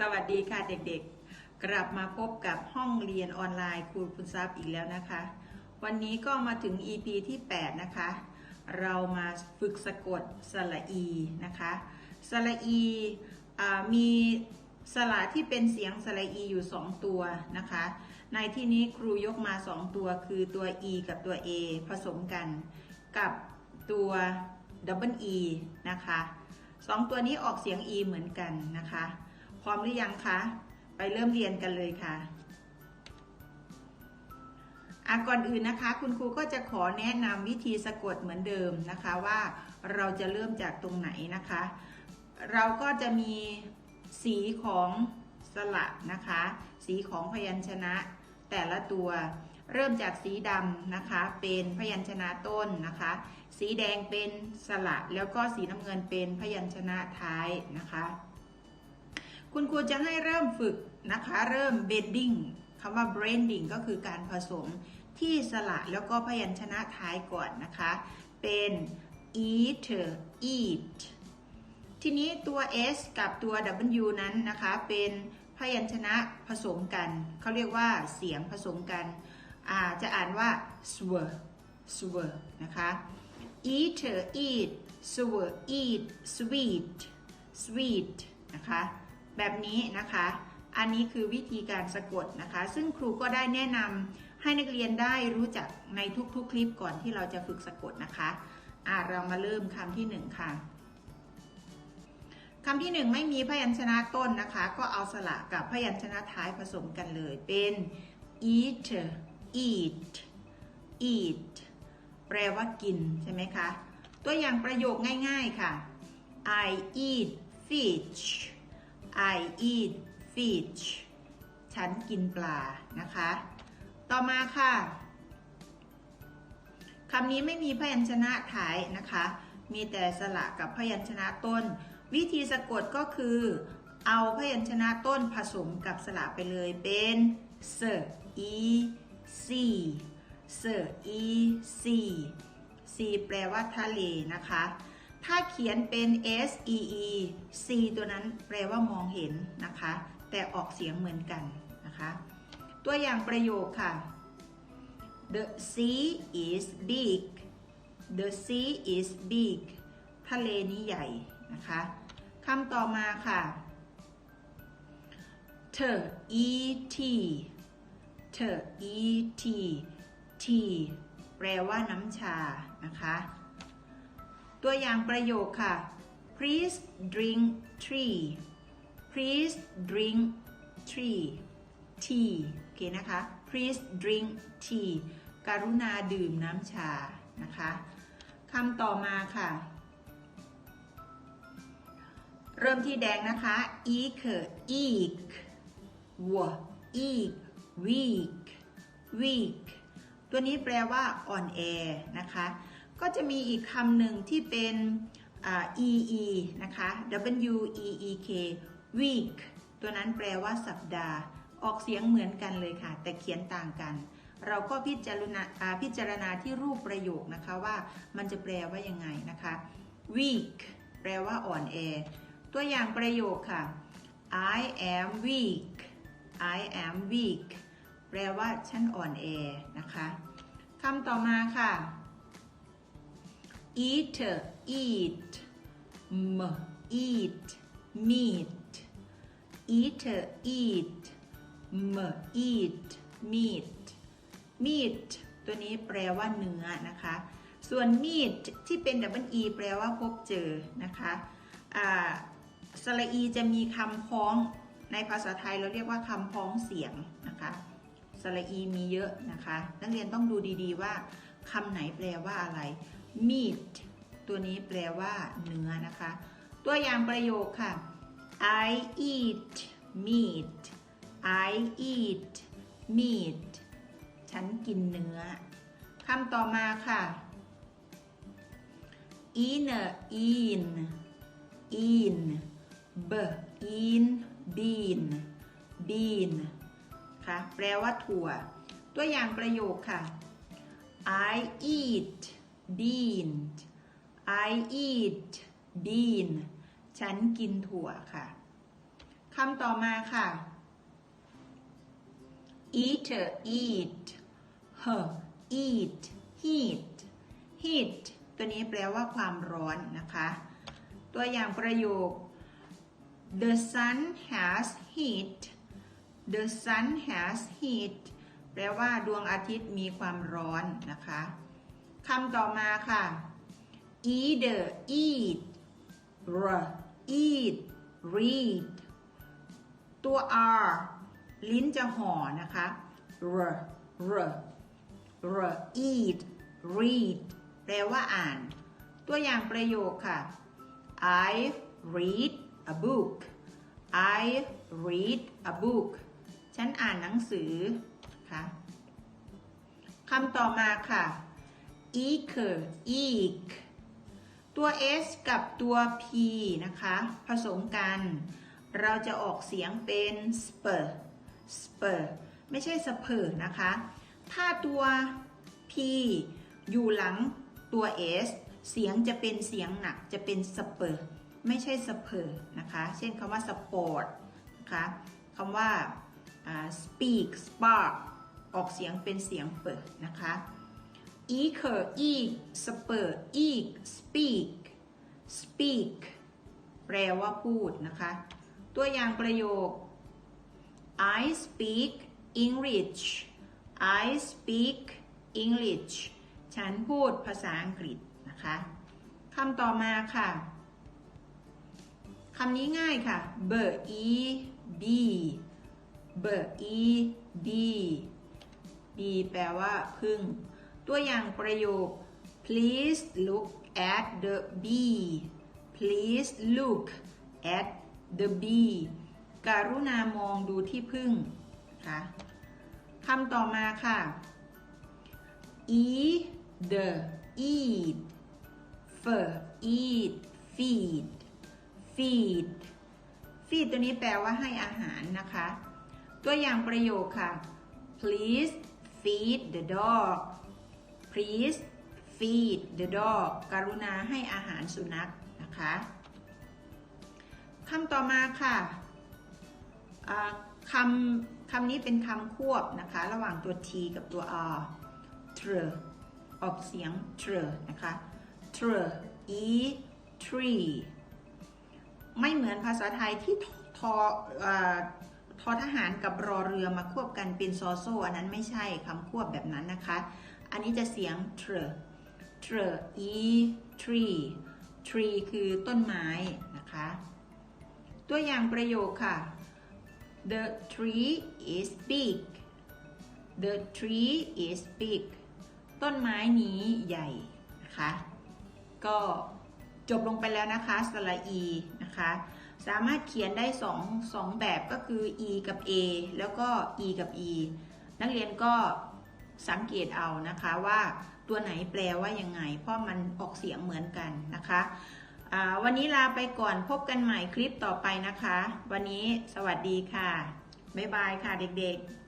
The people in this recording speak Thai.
สวัสดีค่ะเด็กๆ กลับมาพบกับห้องเรียนออนไลน์ครูคุณทรัพย์อีกแล้วนะคะ วันนี้ก็มาถึง EP ที่ 8 นะคะ เรามาฝึกสะกดสระอีนะคะสระอีมีสระที่เป็นเสียงสระอีอยู่ 2 ตัวนะคะ ในที่นี้ครูยกมา 2 ตัวคือตัว e กับตัว a ผสมกันกับตัว double e นะคะสองตัวนี้ออกเสียง e เหมือนกันนะคะ ร้อมหรือยังคะ ไปเริ่มเรียนกันเลยค่ะอะก่อนอื่นนะคะ คุณครูก็จะขอแนะนำวิธีสะกดเหมือนเดิมนะคะว่าเราจะเริ่มจากตรงไหนนะคะ เราก็จะมีสีของสระนะคะ สีของพยัญชนะ แต่ละตัวเริ่มจากสีดำนะคะ เป็นพยัญชนะต้นนะคะ สีแดงเป็นสระแล้วก็สีน้ำเงินเป็นพยัญชนะท้ายนะคะ คุณครูจะให้เริ่มฝึกนะคะ เริ่ม bending คำว่า blending ก็คือการผสมที่สระแล้วก็พยัญชนะท้ายก่อนนะคะ เป็น eat eat ทีนี้ตัว s กับตัว w นั้นนะคะ เป็นพยัญชนะผสมกัน เขาเรียกว่าเสียงผสมกัน อาจะอ่านว่า swer swer นะคะ eat eat swer eat sweet sweet นะคะ แบบนี้นะคะ อันนี้คือวิธีการสะกดนะคะ ซึ่งครูก็ได้แนะนำให้นักเรียนได้รู้จักในทุกๆ คลิปก่อนที่เราจะฝึกสะกดนะคะอ่าเรามาเริ่มคำที่หนึ่งค่ะคำที่หนึ่งไม่มีพยัญชนะต้นนะคะ ก็เอาสระกับพยัญชนะท้ายผสมกันเลยเป็น eat eat eat แปลว่ากินใช่ไหมคะ ตัวอย่างประโยคง่ายๆค่ะ I eat fish I eat fish ฉันกินปลานะคะ ต่อมาค่ะคำนี้ไม่มีพยัญชนะท้ายนะคะ มีแต่สระกับพยัญชนะต้น วิธีสะกดก็คือ เอาพยัญชนะต้นผสมกับสระไปเลยเป็นเซอีซีเซอีซีซีแปลว่าทะเลนะคะ ถ้าเขียนเป็น S E E C ตัวนั้นแปลว่ามองเห็นนะคะ แต่ออกเสียงเหมือนกันนะคะ ตัวอย่างประโยคค่ะ The sea is big The sea is big ทะเลนี้ใหญ่นะคะคำต่อมาค่ะเธอ e t เธอ e t t แปลว่าน้ำชานะคะ ตัวอย่างประโยคค่ะ please drink tea please drink tea tea โอเคนะคะ please drink tea กรุณาดื่มน้ำชา นะคะคำต่อมาค่ะ เริ่มที่แดงนะคะ eek eek w eek weak weak ตัวนี้แปลว่าอ่อนแอนะคะ ก็จะมีอีกคำหนึ่งที่เป็น ee นะคะ w e e k week ตัวนั้นแปลว่าสัปดาห์ ออกเสียงเหมือนกันเลยค่ะ แต่เขียนต่างกัน เราก็พิจารณาพิจารณาที่รูปประโยคนะคะว่ามันจะแปลว่ายังไงนะคะ weak แปลว่าอ่อนแอ ตัวอย่างประโยคค่ะ I am weak I am weak แปลว่าฉันอ่อนแอนะคะคำต่อมาค่ะ eat eat m eat meat eat eat m eat meat meat ตัวนี้แปลว่าเนื้อนะคะ ส่วน meat ที่เป็น double e แปลว่าพบเจอนะคะอ่าสระอีจะมีคำพ้องในภาษาไทยเราเรียกว่าคำพ้องเสียงนะคะสระอีมีเยอะนะคะ นักเรียนต้องดูดีๆว่าคำไหนแปลว่าอะไร meat ตัวนี้แปลว่าเนื้อนะคะ ตัวอย่างประโยคค่ะ I eat meat I eat meat ฉันกินเนื้อคำต่อมาค่ะ in in in b in bean bean ค่ะแปลว่าถั่ว ตัวอย่างประโยคค่ะ I eat bean I eat bean ฉันกินถั่วค่ะคำต่อมาค่ะ eat eat her eat heat heat ตัวนี้แปลว่าความร้อนนะคะ ตัวอย่างประโยค the sun has heat the sun has heat แปลว่าดวงอาทิตย์มีความร้อนนะคะ คำต่อมาค่ะ either eat r eat read ตัว r ลิ้นจะห่อนะคะ r r r eat read แปลว่าอ่าน ตัวอย่างประโยคค่ะ I read a book I read a book ฉันอ่านหนังสือค่ะคำต่อมาค่ะ eek eek ตัว s กับตัว p นะคะ ผสมกัน เราจะออกเสียงเป็น spur spur ไม่ใช่ spur นะคะ ถ้าตัว p อยู่หลังตัว s เสียงจะเป็นเสียงหนักจะเป็น spur ไม่ใช่ spur นะคะ เช่นคำว่า sport นะคะคำว่า speak spark ออกเสียงเป็นเสียงเปิดนะคะ eek eek spur eek speak speak แปลว่าพูดนะคะ ตัวอย่างประโยค I speak English I speak English ฉันพูดภาษาอังกฤษนะคะคำต่อมาค่ะคำนี้ง่ายค่ะ b e b b e b b แปลว่าพึ่ง ตัวอย่างประโยค please look at the bee please look at the bee การุณามองดูที่พึ่งนะคะคำต่อมาค่ะ e the eat f eat feed feed feed ตัวนี้แปลว่าให้อาหารนะคะ ตัวอย่างประโยคค่ะ please feed the dog please feed the dog กรุณาให้อาหารสุนัขนะคะคำต่อมาค่ะคำคำนี้เป็นคำควบนะคะ ระหว่างตัว t กับตัว r tr ออกเสียง tr นะคะ tr e tree ไม่เหมือนภาษาไทยที่ทอทอทหารกับรอเรือมาควบกันเป็นซอโซอันนั้นไม่ใช่คำควบแบบนั้นนะคะ อันนี้จะเสียง tr tr e tree tree คือต้นไม้นะคะ ตัวอย่างประโยคค่ะ the tree is big the tree is big ต้นไม้นี้ใหญ่นะคะ ก็จบลงไปแล้วนะคะสระ e นะคะ สามารถเขียนได้2 2แบบก็คือ e กับ a แล้วก็ e กับ e นักเรียนก็ สังเกตเอานะคะว่าตัวไหนแปลว่ายังไง เพราะมันออกเสียงเหมือนกันนะคะวันนี้ลาไปก่อนพบกันใหม่คลิปต่อไปนะคะ วันนี้สวัสดีค่ะ บ๊ายบายค่ะเด็กๆ